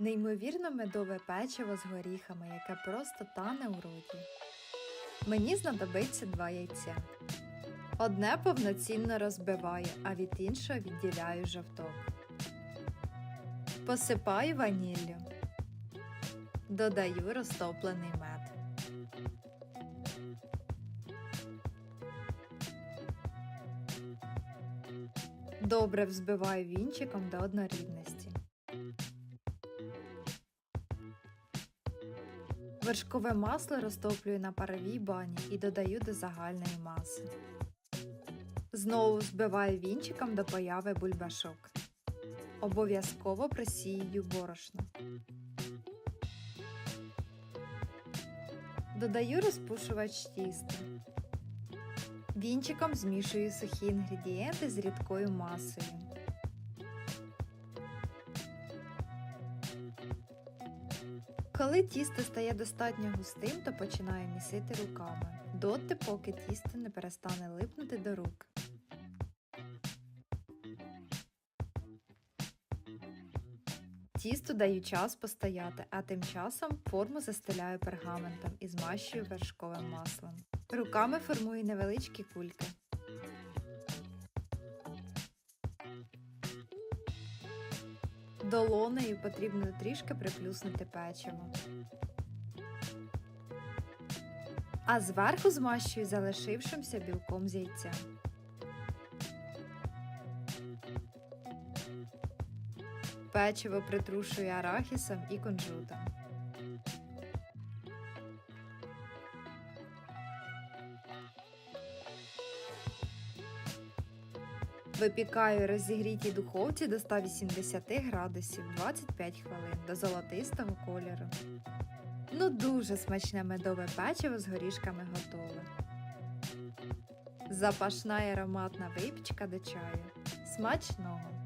Неймовірно медове печиво з горіхами, яке просто тане у роті. Мені знадобиться два яйця. Одне повноцінно розбиваю, а від іншого відділяю жовток. Посипаю ваніллю. Додаю розтоплений мед. Добре взбиваю вінчиком до однорідності. Вершкове масло розтоплюю на паровій бані і додаю до загальної маси. Знову збиваю вінчиком до появи бульбашок. Обов'язково просіюю борошно. Додаю розпушувач тіста. Вінчиком змішую сухі інгредієнти з рідкою масою. Коли тісто стає достатньо густим, то починаю місити руками, доти, поки тісто не перестане липнути до рук. Тісту даю час постояти, а тим часом форму застеляю пергаментом і змащую вершковим маслом. Руками формую невеличкі кульки. Долонею потрібно трішки приплюснути печиво. А зверху змащую залишившимся білком з яйця. Печиво притрушую арахісом і кунжутом. Випікаю розігрітій духовці до 180 градусів 25 хвилин до золотистого кольору. Ну дуже смачне медове печиво з горішками готове. Запашна і ароматна випічка до чаю. Смачного!